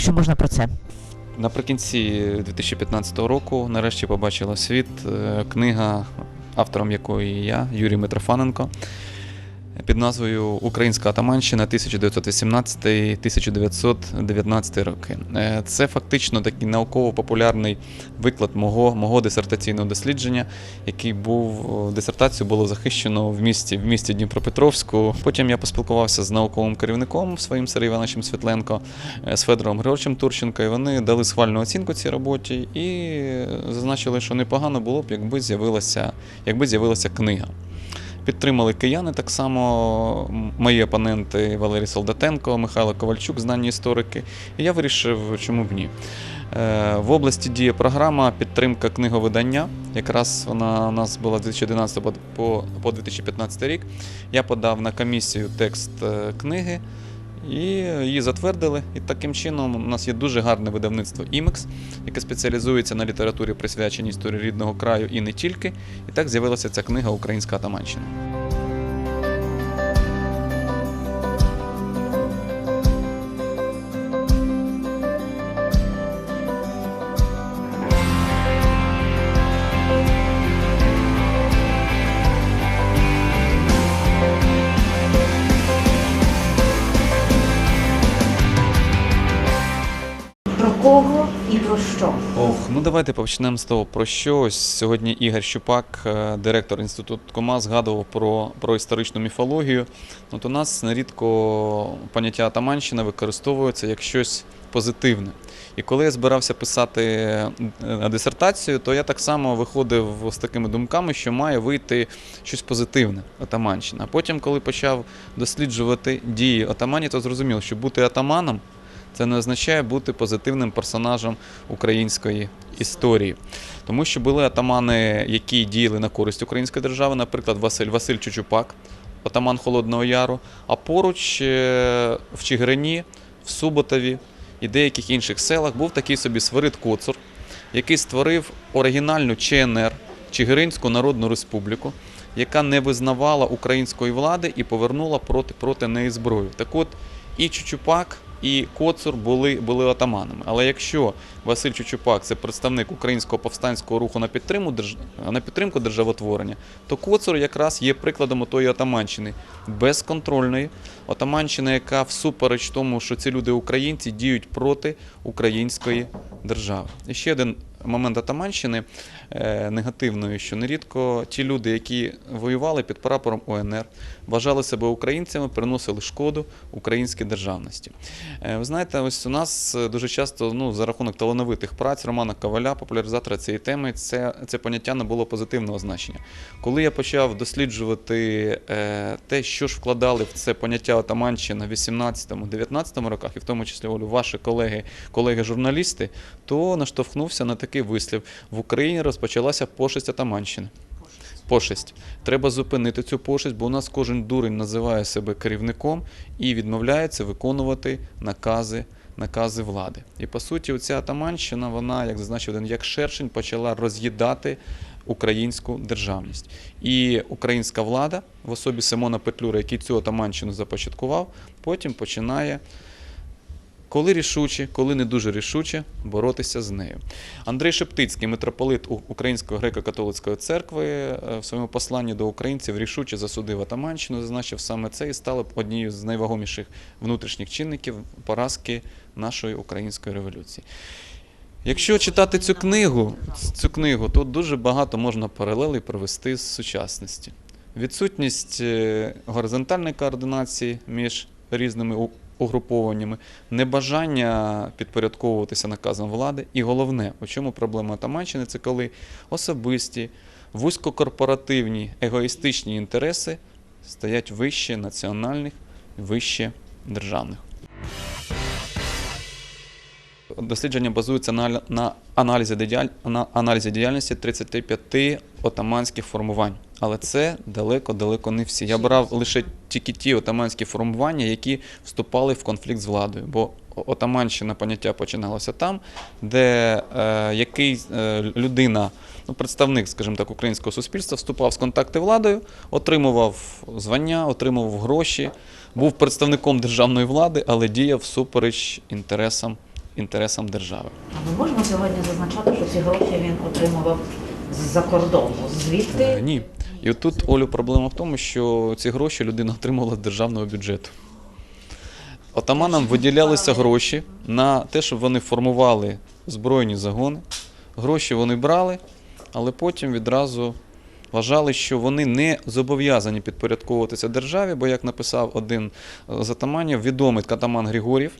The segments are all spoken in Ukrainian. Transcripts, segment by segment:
якщо можна про це. Наприкінці 2015 року нарешті побачила світ е, книга, автором якої я, Юрій Митрофаненко, під назвою Українська атаманщина 1918-1919 роки. Е, Це фактично такий науково-популярний виклад мого, мого дисертаційного дослідження, який був дисертацію було захищено в місті, в місті Дніпропетровську. Потім я поспілкувався з науковим керівником своїм Сергієм Івановичем Світленко, е, з Федором Григоровичем Турченко, і вони дали схвальну оцінку цій роботі і зазначили, що непогано було б, якби з'явилася, якби з'явилася книга. Підтримали кияни так само, мої опоненти Валерій Солдатенко, Михайло Ковальчук, знані історики. І я вирішив, чому б ні. Е, В області діє програма підтримка книговидання. Якраз вона у нас була з 2011 по- по, по 2015 рік. Я подав на комісію текст е, книги. І її затвердили. І таким чином у нас є дуже гарне видавництво IMEX, яке спеціалізується на літературі, присвяченій історії рідного краю і не тільки. І так з'явилася ця книга Українська атаманщина. Ну давайте почнемо з того, про що сьогодні Ігор Щупак, е, директор інституту КОМА, згадував про, про історичну міфологію. От у нас нерідко поняття атаманщина використовується як щось позитивне. І коли я збирався писати е, дисертацію, то я так само виходив з такими думками, що має вийти щось позитивне атаманщина. А потім, коли почав досліджувати дії атаманів, то зрозумів, що бути атаманом це не означає бути позитивним персонажем української історії. Тому що були атамани, які діяли на користь української держави, наприклад, Василь Василь Чучупак, атаман Холодного Яру, а поруч е, в Чигирині, в Суботові і деяких інших селах був такий собі Свирид Коцур, який створив оригінальну ЧНР, Чигиринську Народну Республіку, яка не визнавала української влади і повернула проти, проти неї зброю. Так от і Чучупак, і Коцур були, були отаманами. Але якщо Василь Чучупак це представник українського повстанського руху на підтримку, на підтримку державотворення, то Коцур якраз є прикладом отої отаманщини безконтрольної отаманщини, яка всупереч тому, що ці люди українці діють проти української держави. І ще один момент атаманщини е, негативної, що нерідко ті люди, які воювали під прапором ОНР, вважали себе українцями, приносили шкоду українській державності. Е, Ви знаєте, ось у нас дуже часто ну, за рахунок талановитих праць Романа Коваля, популяризатора цієї теми, це, це поняття не було позитивного значення. Коли я почав досліджувати е, те, що ж вкладали в це поняття отаманщина в 18-19 роках, і в тому числі Олю, ваші колеги, колеги-журналісти, то наштовхнувся на такий вислів: в Україні розпочалася пошесть атаманщини. Пошесть. Треба зупинити цю пошесть, бо у нас кожен дурень називає себе керівником і відмовляється виконувати накази, накази влади. І по суті, оця атаманщина, вона, як зазначив один, як шершень, почала роз'їдати українську державність. І українська влада в особі Симона Петлюра, який цю атаманщину започаткував, потім починає коли рішуче, коли не дуже рішуче боротися з нею. Андрій Шептицький, митрополит Української греко-католицької церкви, е, в своєму посланні до українців рішуче засудив Атаманщину, зазначив саме це і стало однією з найвагоміших внутрішніх чинників поразки нашої української революції. Якщо читати цю книгу, цю книгу, то дуже багато можна паралелей провести з сучасності. Відсутність е, горизонтальної координації між різними угрупованнями, небажання підпорядковуватися наказам влади. І головне, у чому проблема Атаманщини, це коли особисті, вузькокорпоративні, егоїстичні інтереси стоять вище національних, вище державних. Дослідження базується на, на, аналізі, діяль, на аналізі діяльності 35 отаманських формувань. Але це далеко-далеко не всі. Я брав лише тільки ті отаманські формування, які вступали в конфлікт з владою. Бо отаманщина поняття починалося там, де е, який е, людина, ну, представник, скажімо так, українського суспільства, вступав з контакти владою, отримував звання, отримував гроші, був представником державної влади, але діяв всупереч інтересам інтересам держави. А ми можемо сьогодні зазначати, що ці гроші він отримував з-за кордону. Е, Звідти Ні. І от тут, Олю, проблема в тому, що ці гроші людина отримувала з державного бюджету. Отаманам виділялися гроші на те, щоб вони формували збройні загони. Гроші вони брали, але потім відразу вважали, що вони не зобов'язані підпорядковуватися державі, бо, як написав один з атаманів, відомий катаман Григорів,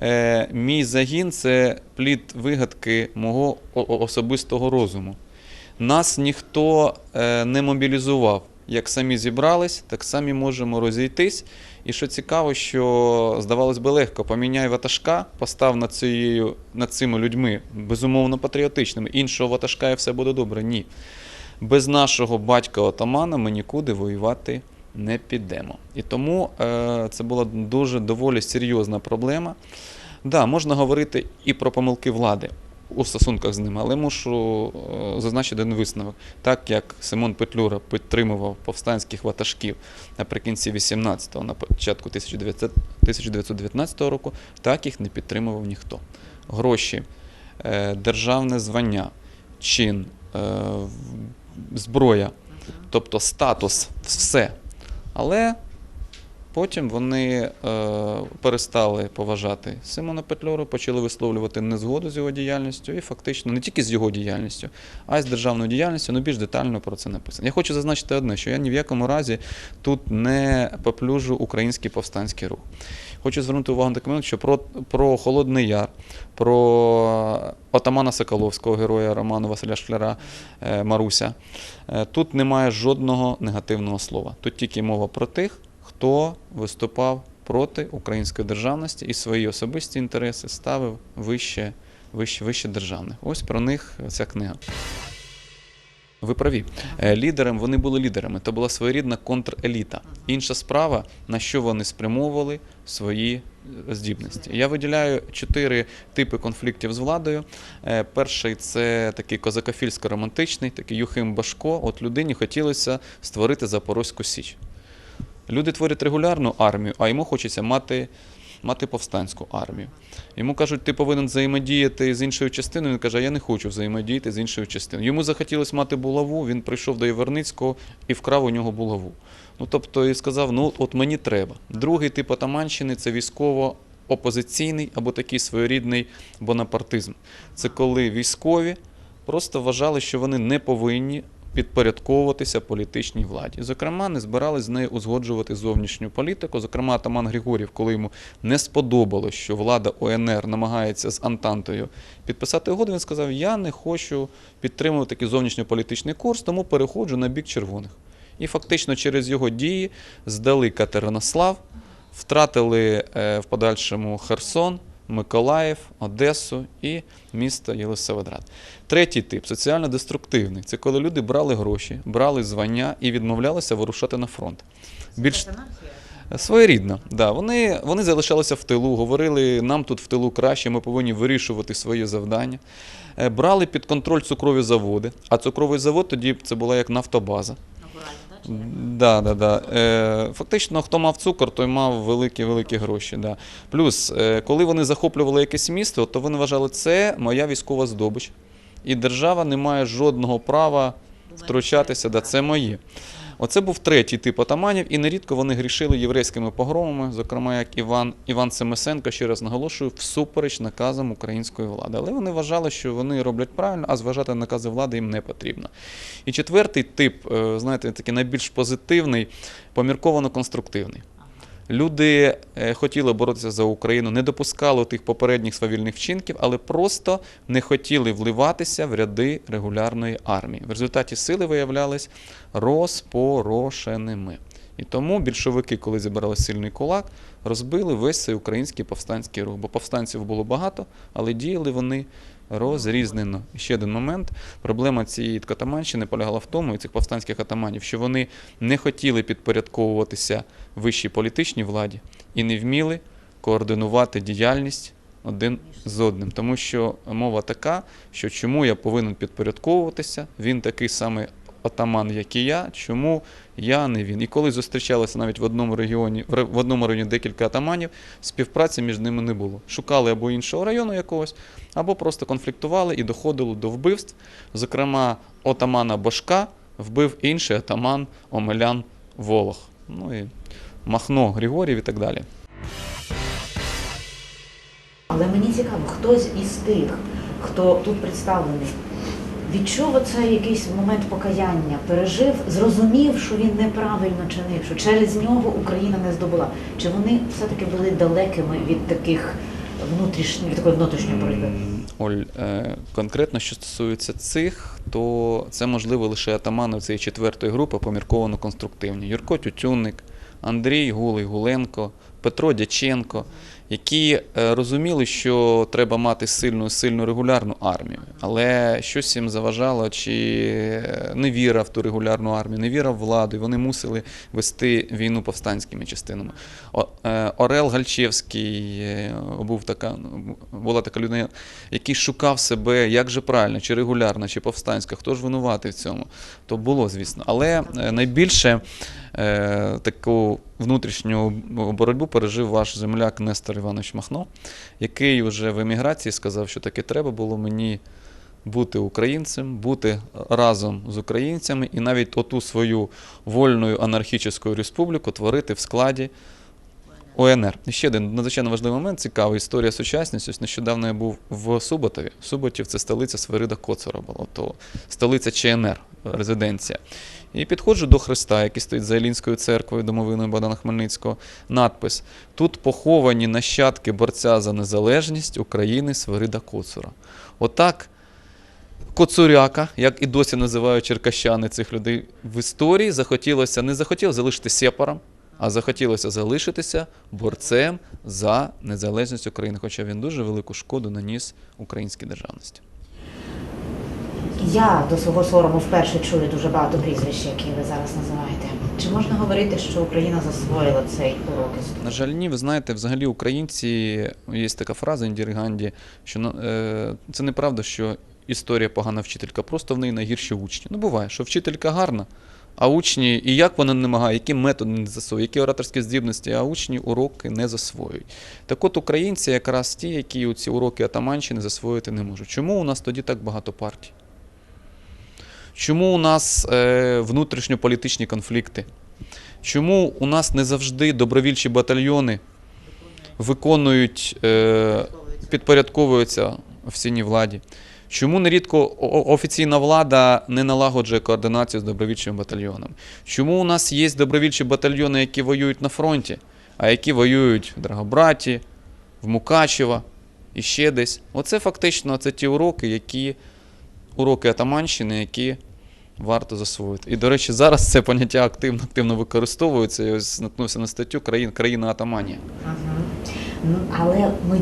е, мій загін це плід вигадки мого особистого розуму. Нас ніхто е, не мобілізував. Як самі зібрались, так самі можемо розійтись. І що цікаво, що здавалось би легко, поміняй ватажка, постав над, цією, над цими людьми, безумовно патріотичними. Іншого ватажка і все буде добре. Ні. Без нашого батька отамана ми нікуди воювати не підемо. І тому е, це була дуже доволі серйозна проблема. Да, можна говорити і про помилки влади у стосунках з ними, але мушу е, зазначити один висновок. Так як Симон Петлюра підтримував повстанських ватажків наприкінці 18-го, на початку 1919 року, так їх не підтримував ніхто. Гроші, е, державне звання, чин, е, зброя, тобто статус, все. Але Потім вони е, перестали поважати Симона Петлюру, почали висловлювати незгоду з його діяльністю, і фактично не тільки з його діяльністю, а й з державною діяльністю, ну більш детально про це написано. Я хочу зазначити одне, що я ні в якому разі тут не поплюжу український повстанський рух. Хочу звернути увагу на момент, що про, про Холодний Яр, про отамана Соколовського, героя роману Василя Шкляра е, Маруся. Е, Тут немає жодного негативного слова. Тут тільки мова про тих, хто виступав проти української державності і свої особисті інтереси ставив вище, вище, вище державних. Ось про них ця книга. Ви праві. Е, Лідером вони були лідерами. Це була своєрідна контреліта. Інша справа, на що вони спрямовували свої е, здібності. Я виділяю чотири типи конфліктів з владою. Е, Перший це такий козакофільсько-романтичний, такий Юхим Башко. От людині хотілося створити Запорозьку Січ. Люди творять регулярну армію, а йому хочеться мати, мати повстанську армію. Йому кажуть, ти повинен взаємодіяти з іншою частиною. Він каже, я не хочу взаємодіяти з іншою частиною. Йому захотілося мати булаву, він прийшов до Єверницького і вкрав у нього булаву. Ну тобто і сказав: ну от мені треба. Другий тип атаманщини це військово. Опозиційний або такий своєрідний бонапартизм. Це коли військові просто вважали, що вони не повинні підпорядковуватися політичній владі. Зокрема, не збирались з нею узгоджувати зовнішню політику. Зокрема, Атаман Григорів, коли йому не сподобалось, що влада ОНР намагається з Антантою підписати угоду, він сказав: Я не хочу підтримувати такий зовнішньополітичний курс, тому переходжу на бік червоних. І фактично через його дії здали Катеринослав, втратили е, в подальшому Херсон. Миколаїв, Одесу і місто Єлисаветград. Третій тип соціально-деструктивний. Це коли люди брали гроші, брали звання і відмовлялися вирушати на фронт. Більш своєрідно, да. вони, вони залишалися в тилу, говорили, нам тут в тилу краще, ми повинні вирішувати свої завдання. Е, Брали під контроль цукрові заводи, а цукровий завод тоді це була як нафтобаза. Да, да, да. Е, фактично, хто мав цукор, той мав великі великі гроші. Да. Плюс, е, коли вони захоплювали якесь місто, то вони вважали, це моя військова здобич. І держава не має жодного права втручатися, да, це моє. Оце був третій тип отаманів, і нерідко вони грішили єврейськими погромами, зокрема як Іван, Іван Семисенко, ще раз наголошую, всупереч наказам української влади. Але вони вважали, що вони роблять правильно, а зважати накази влади їм не потрібно. І четвертий тип, е, знаєте, такий найбільш позитивний, помірковано-конструктивний. Люди е, хотіли боротися за Україну, не допускали тих попередніх свавільних вчинків, але просто не хотіли вливатися в ряди регулярної армії. В результаті сили виявлялись розпорошеними. І тому більшовики, коли зібрали сильний кулак, розбили весь цей український повстанський рух. Бо повстанців було багато, але діяли вони розрізнено. Ще один момент. Проблема цієї катаманщини полягала в тому, і цих повстанських атаманів, що вони не хотіли підпорядковуватися вищій політичній владі і не вміли координувати діяльність один з одним. Тому що мова така, що чому я повинен підпорядковуватися, він такий самий отаман, як і я, чому я не він. І коли зустрічалися навіть в одному регіоні, в одному районі декілька атаманів, співпраці між ними не було. Шукали або іншого району якогось, або просто конфліктували і доходило до вбивств. Зокрема, отамана Бошка вбив інший атаман Омелян Волох. Ну і Махно Григорів і так далі. Але мені цікаво, хтось із тих, хто тут представлений, відчув оцей якийсь момент покаяння, пережив, зрозумів, що він неправильно чинив, що через нього Україна не здобула. Чи вони все-таки були далекими від таких внутрішньої від такої внутрішньої боротьби? Оль, е, конкретно що стосується цих, то це можливо лише атамани цієї четвертої групи помірковано конструктивні. Юрко Тютюнник, Андрій Гулий Гуленко, Петро Дяченко, які е, розуміли, що треба мати сильну сильну регулярну армію, але щось їм заважало, чи е, невіра в ту регулярну армію, невіра в владу, і вони мусили вести війну повстанськими частинами. Е, Орел Гальчевський був така, була така людина, який шукав себе, як же правильно, чи регулярно, чи повстанська, хто ж винуватий в цьому. То було, звісно. Але найбільше е, таку внутрішню боротьбу пережив ваш земляк Нестор Іванович Махно, який вже в еміграції сказав, що таке треба було мені бути українцем, бути разом з українцями і навіть оту свою вольну анархічну республіку творити в складі ОНР. Ще один надзвичайно важливий момент, цікава історія сучасності. Ось нещодавно я був в Суботові. Суботів це столиця Свирида Коцора була, то столиця ЧНР, резиденція. І підходжу до Христа, який стоїть за Елінською церквою, домовиною Богдана Хмельницького. Надпис: Тут поховані нащадки борця за незалежність України Свирида Коцура. Отак. Коцуряка, як і досі називають черкащани цих людей в історії, захотілося не захотіло залишити сепаром, а захотілося залишитися борцем за незалежність України, хоча він дуже велику шкоду наніс українській державності. Я до свого сорому вперше чую дуже багато прізвищ, які ви зараз називаєте. Чи можна говорити, що Україна засвоїла цей урок? На жаль, ні, ви знаєте, взагалі українці є така фраза Індіри Ганді, що е, це неправда, що історія погана вчителька, просто в неї найгірші учні. Ну буває, що вчителька гарна, а учні, і як вона намагає, які методи не засвоює, які ораторські здібності, а учні уроки не засвоюють. Так от українці якраз ті, які ці уроки атаманщини засвоїти не можуть. Чому у нас тоді так багато партій? Чому у нас е, внутрішньополітичні конфлікти? Чому у нас не завжди добровільчі батальйони виконують, е, підпорядковуються офіційній владі? Чому нерідко офіційна влада не налагоджує координацію з добровільчими батальйонами? Чому у нас є добровільчі батальйони, які воюють на фронті, а які воюють в Драгобраті, в Мукачево і ще десь? Оце фактично це ті уроки, які уроки атаманщини, які варто засвоїти. І, до речі, зараз це поняття активно активно використовується. Я ось наткнувся на статтю країн, країна атаманія. Ну, але ми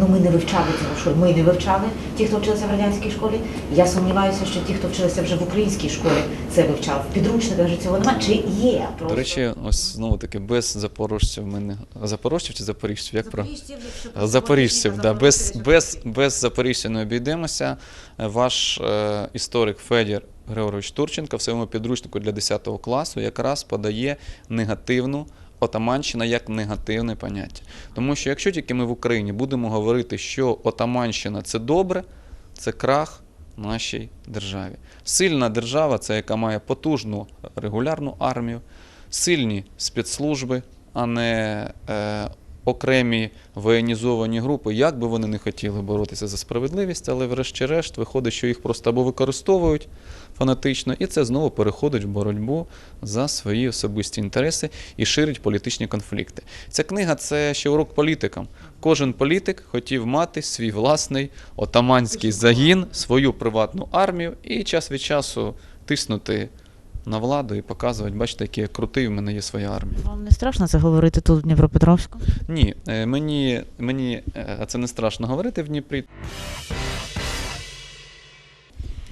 ну, ми не вивчали цього школі. Ми не вивчали ті, хто вчилися в радянській школі. Я сумніваюся, що ті, хто вчилися вже в українській школі, це вивчав. В підручниках же цього немає. Чи є просто? До речі, ось знову таки без запорожців в мене запорожців чи запоріжців, як про запоріжців, да, без, без, без запоріжців не обійдемося. Ваш е, історик Федір Григорович Турченко в своєму підручнику для 10 класу якраз подає негативну отаманщина як негативне поняття. Тому що якщо тільки ми в Україні будемо говорити, що отаманщина це добре, це крах нашій державі. Сильна держава це яка має потужну регулярну армію, сильні спецслужби, а не е, окремі воєнізовані групи, як би вони не хотіли боротися за справедливість, але врешті-решт виходить, що їх просто або використовують фанатично, і це знову переходить в боротьбу за свої особисті інтереси і ширить політичні конфлікти. Ця книга це ще урок політикам. Кожен політик хотів мати свій власний отаманський загін, свою приватну армію і час від часу тиснути на владу і показувати, бачите, який я крутий, в мене є своя армія. Вам не страшно це говорити тут в Дніпропетровську? Ні, е, мені, мені е, це не страшно говорити в Дніпрі.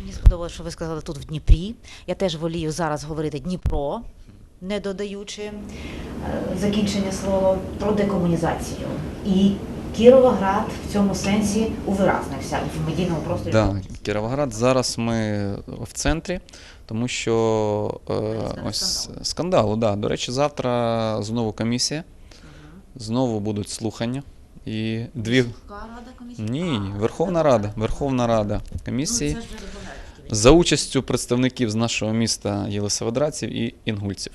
Мені сподобалося, що ви сказали тут в Дніпрі. Я теж волію зараз говорити Дніпро, не додаючи е, закінчення слова про декомунізацію. І Кіровоград в цьому сенсі увиразнився в медійному просторі. Да, Кіровоград зараз ми в центрі, тому що е, Скандал. ось скандалу. Да. До речі, завтра знову комісія, знову будуть слухання. І дві. Ні, Верховна Рада. Верховна Рада комісії. Ну, за участю представників з нашого міста Єлисаветградців і інгульців.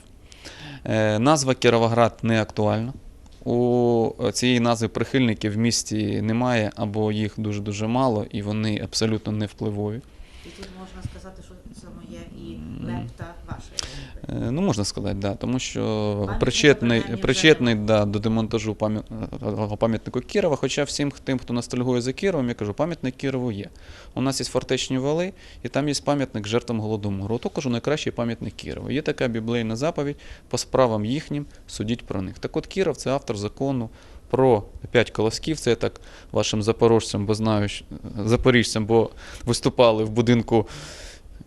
Е, назва Кіровоград не актуальна. У цієї назви прихильників в місті немає, або їх дуже-дуже мало, і вони абсолютно не впливові. І тут можна сказати, що це моє і лепта ваша. Е, Ну, можна сказати, да, тому що причетний, причетний да, до демонтажу пам'ят- пам'ятнику Кірова. Хоча всім тим, хто ностальгує за Кіровом, я кажу, пам'ятник Кірову є. У нас є фортечні вали, і там є пам'ятник жертвам Голодомору. Ото кажу, найкращий пам'ятник Кірова. Є така біблейна заповідь по справам їхнім судіть про них. Так от Кіров це автор закону. Про п'ять колосків, це я так вашим запорожцям, бо знаю, що- запоріжцям, бо виступали в будинку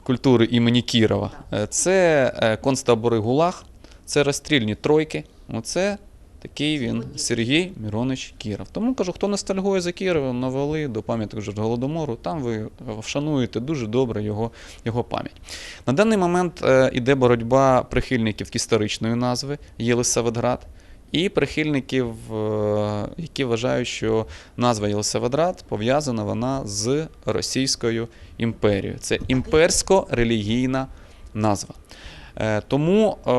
культури імені Кірова. Е, Це е, концтабори ГУЛАГ, це розстрільні тройки. Оце такий він Сергій Міронович Кіров. Тому кажу, хто ностальгує за Кіровом, навели до пам'яток Голодомору, там ви вшануєте дуже добре його, його пам'ять. На даний момент е, іде боротьба прихильників історичної назви Єлисаветград. І прихильників, е, які вважають, що назва Єлисаветград пов'язана вона з Російською імперією. Це імперсько-релігійна назва. Е, Тому е,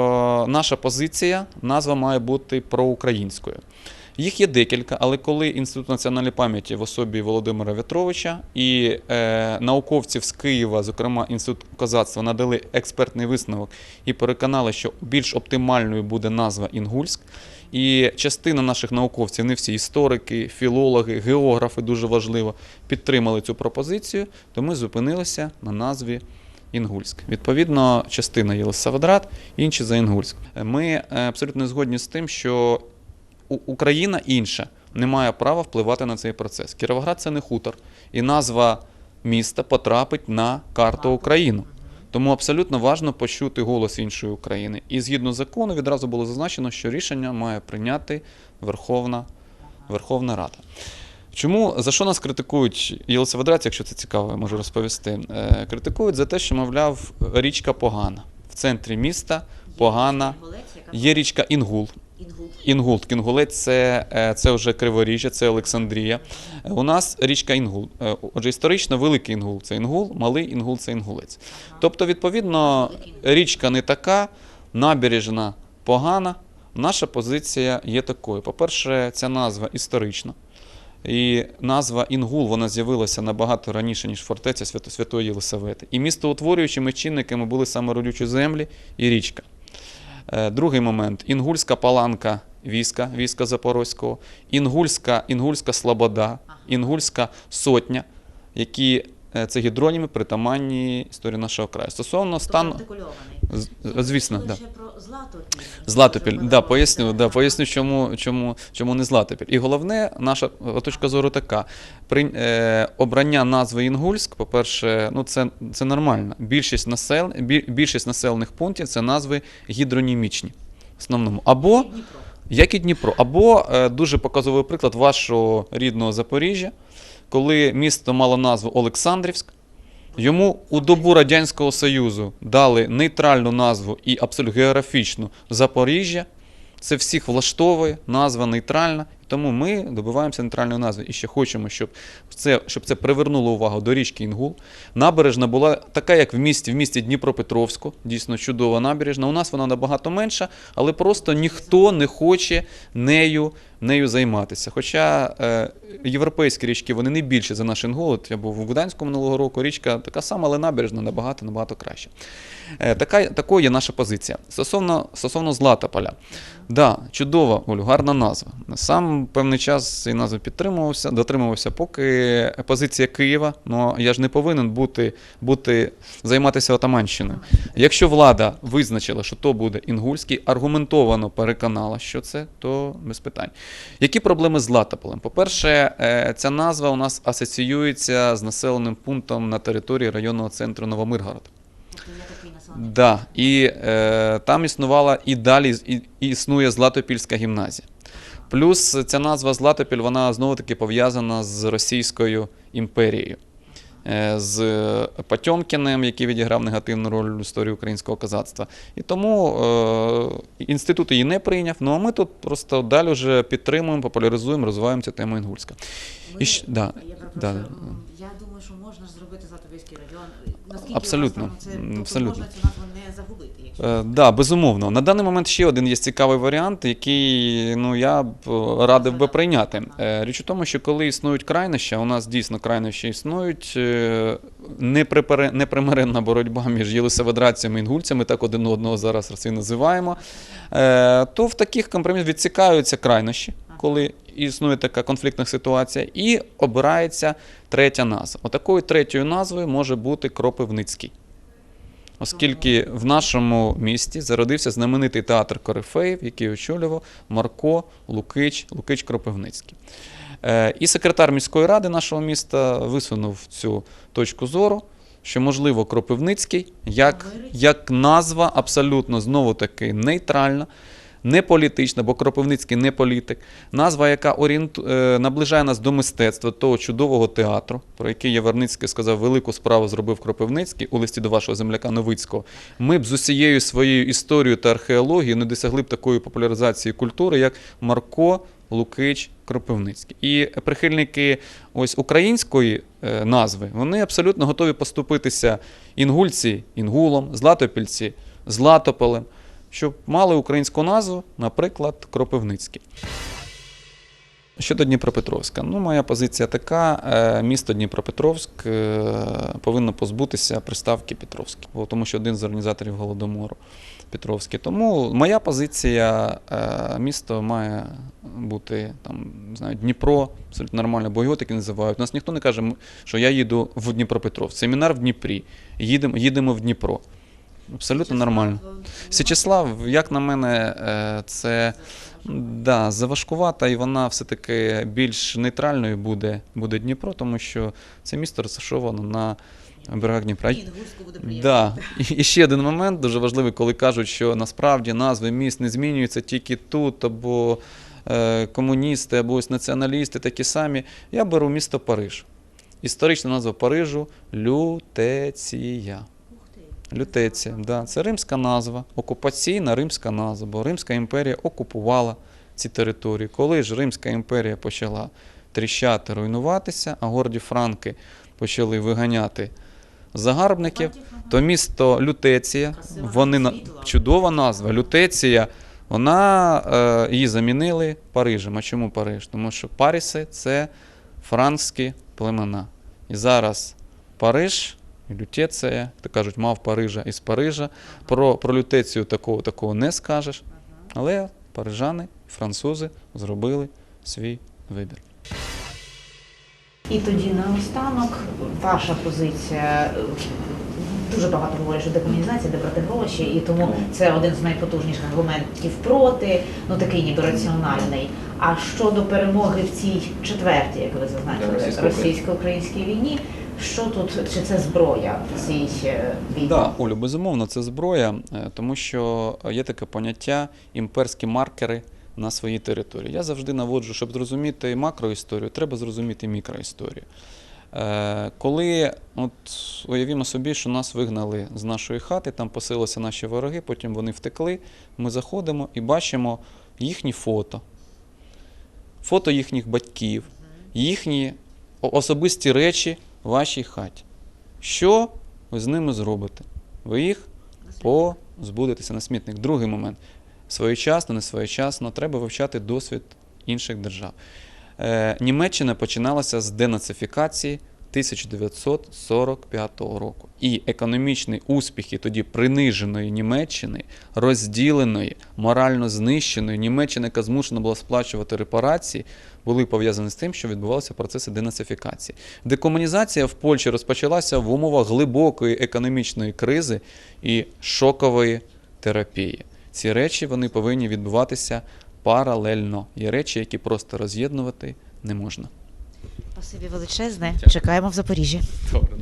наша позиція, назва має бути проукраїнською. Їх є декілька, але коли Інститут національної пам'яті в особі Володимира В'ятровича і е, науковців з Києва, зокрема Інститут козацтва, надали експертний висновок і переконали, що більш оптимальною буде назва Інгульськ. І частина наших науковців, не всі історики, філологи, географи дуже важливо підтримали цю пропозицію, то ми зупинилися на назві Інгульськ. Відповідно, частина Єлисаветград, інші за Інгульськ. Ми е, абсолютно згодні з тим, що Україна інша не має права впливати на цей процес. Кіровоград це не хутор, і назва міста потрапить на карту України. Тому абсолютно важливо почути голос іншої України. І згідно закону відразу було зазначено, що рішення має прийняти Верховна, Верховна Рада. Чому за що нас критикують Єлисаветградці, якщо це цікаво, я можу розповісти. Е, критикують за те, що, мовляв, річка погана. В центрі міста погана. Є річка Інгул. Інгул. Інгул, Кінгулець це, е, це вже Криворіжжя, це Олександрія. У нас річка Інгул. Е, Отже, історично великий Інгул це Інгул, малий Інгул це Інгулець. Тобто, відповідно, річка не така, набережна погана. Наша позиція є такою. По-перше, ця назва історична. І назва Інгул вона з'явилася набагато раніше, ніж фортеця Свято- Святої Єлисавети. І містоутворюючими чинниками були саме родючі землі і річка. Е, Другий момент. Інгульська паланка війська, війська Запорозького, інгульська, інгульська слобода, інгульська сотня, які е, це гідроніми притаманні історії нашого краю. Стосовно стану. артикульований. Звісно, да. про Златопіль. Златопіль, да, поясню, да, поясню, чому, чому, чому не Златопіль. І головне, наша точка зору така: при, е, обрання назви Інгульськ, по-перше, ну це, це нормально. Більшість, насел, більшість населених пунктів це назви гідронімічні. В основному. Або як і Дніпро, або е, дуже показовий приклад вашого рідного Запоріжжя, коли місто мало назву Олександрівськ. Йому у добу Радянського Союзу дали нейтральну назву і абсолютно географічну Запоріжжя. Це всіх влаштовує, назва нейтральна. Тому ми добиваємося нейтральної назви і ще хочемо, щоб це, щоб це привернуло увагу до річки Інгул. Набережна була така, як в місті, в місті Дніпропетровську, дійсно чудова набережна. У нас вона набагато менша, але просто ніхто не хоче нею, нею займатися. Хоча е, європейські річки вони не більші за наш Інгул. От Я був в Гданську минулого року, річка така сама, але набережна набагато набагато краще. Е, така, такою є наша позиція. Стосовно, стосовно Златополя. Да, чудова, Олю, гарна назва. Сам певний час цієї назви підтримувався, дотримувався, поки позиція Києва, ну я ж не повинен бути, бути займатися отаманщиною. Якщо влада визначила, що то буде Інгульський, аргументовано переконала, що це, то без питань. Які проблеми з Латополем? По-перше, е, ця назва у нас асоціюється з населеним пунктом на території районного центру Новомиргород. Да, і е, там існувала і далі і існує Златопільська гімназія. Плюс ця назва Златопіль, вона знову таки пов'язана з Російською імперією. Е, З Патьомкіним, який відіграв негативну роль в історії українського козацтва. І тому е, інститут її не прийняв. Ну а ми тут просто далі вже підтримуємо, популяризуємо, розвиваємо цю тему Інгульська. Ми- І да, я да, да. я думаю, що можна зробити Затопільський район. Наскільки Абсолютно, це, тобто абсолютно. можна цю Е, да, безумовно. На даний момент ще один є цікавий варіант, який ну, я б е, радив би прийняти. Е, Річ у тому, що коли існують крайноща, у нас дійсно крайнощі існують, е, непримиренна боротьба між єлисаветрадцями і інгульцями, так один одного зараз всі називаємо, е, то в таких компромісах відсікаються крайнощі, коли існує така конфліктна ситуація, і обирається третя назва. Отакою третьою назвою може бути Кропивницький. Оскільки в нашому місті зародився знаменитий театр Корифеїв, який очолював Марко Лукич, Лукич Кропивницький. Е, І секретар міської ради нашого міста висунув цю точку зору, що, можливо, Кропивницький як, як назва абсолютно знову таки нейтральна, не політична, бо Кропивницький не політик. Назва, яка орієнту... е, наближає нас до мистецтва, того чудового театру, про який Яворницький сказав, велику справу зробив Кропивницький у листі до вашого земляка Новицького. Ми б з усією своєю історією та археологією не досягли б такої популяризації культури, як Марко Лукич Кропивницький. І прихильники ось української е, назви, вони абсолютно готові поступитися інгульці інгулом, златопільці златополем, щоб мали українську назву, наприклад, Кропивницький. Щодо Дніпропетровська, ну моя позиція така: е, місто Дніпропетровськ е, повинно позбутися приставки Петровський, тому що один з організаторів голодомору Петровський. Тому моя позиція: е, місто має бути там, знаю, Дніпро, абсолютно нормально, бо його таки називають. У нас ніхто не каже, що я їду в Дніпропетровськ. Семінар в Дніпрі. Їдемо, їдемо в Дніпро. Абсолютно нормально. Січеслав, як на мене, е, це да, заважкувата, і вона все-таки більш нейтральною буде, буде Дніпро, тому що це місто розташовано на берегах Дніпра. Буде приємно. Да. І, і ще один момент дуже важливий, коли кажуть, що насправді назви міст не змінюються тільки тут, або е, комуністи, або ось націоналісти такі самі. Я беру місто Париж. Історична назва Парижу Лютеція. Лютеція, да. це римська назва, окупаційна римська назва, бо Римська імперія окупувала ці території. Коли ж Римська імперія почала тріщати, руйнуватися, а горді Франки почали виганяти загарбників, то місто Лютеція, вони чудова назва. Лютеція, вона е, її замінили Парижем. А чому Париж? Тому що Паріси це франкські племена. І зараз Париж, Лютеція, то кажуть, мав Парижа із Парижа. Про, про Лютецію такого, такого не скажеш. Але парижани, французи зробили свій вибір. І тоді наостанок ваша позиція. Дуже багато говорять, що декомунізація, де брати гроші, і тому це один з найпотужніших аргументів проти, ну такий ніби раціональний. А щодо перемоги в цій четвертій, як ви зазначили, російсько-українській війні, що тут чи це зброя в цій е, війні? Да, Олю, безумовно, це зброя, е, тому що є таке поняття імперські маркери на своїй території. Я завжди наводжу, щоб зрозуміти макроісторію, треба зрозуміти мікроісторію. Е, Коли от уявімо собі, що нас вигнали з нашої хати, там поселилися наші вороги, потім вони втекли, ми заходимо і бачимо їхні фото, фото їхніх батьків, їхні особисті речі вашій хаті. Що ви з ними зробите? Ви їх позбудетеся на смітник. Другий момент. Своєчасно, не своєчасно, треба вивчати досвід інших держав. Е, Німеччина починалася з денацифікації 1945 року. І економічні успіхи тоді приниженої Німеччини, розділеної, морально знищеної Німеччини, яка змушена була сплачувати репарації, були пов'язані з тим, що відбувалися процеси денацифікації. Декомунізація в Польщі розпочалася в умовах глибокої економічної кризи і шокової терапії. Ці речі вони повинні відбуватися паралельно. Є речі, які просто роз'єднувати не можна. Спасибі величезне. Дякую. Чекаємо в Запоріжжі. Добре.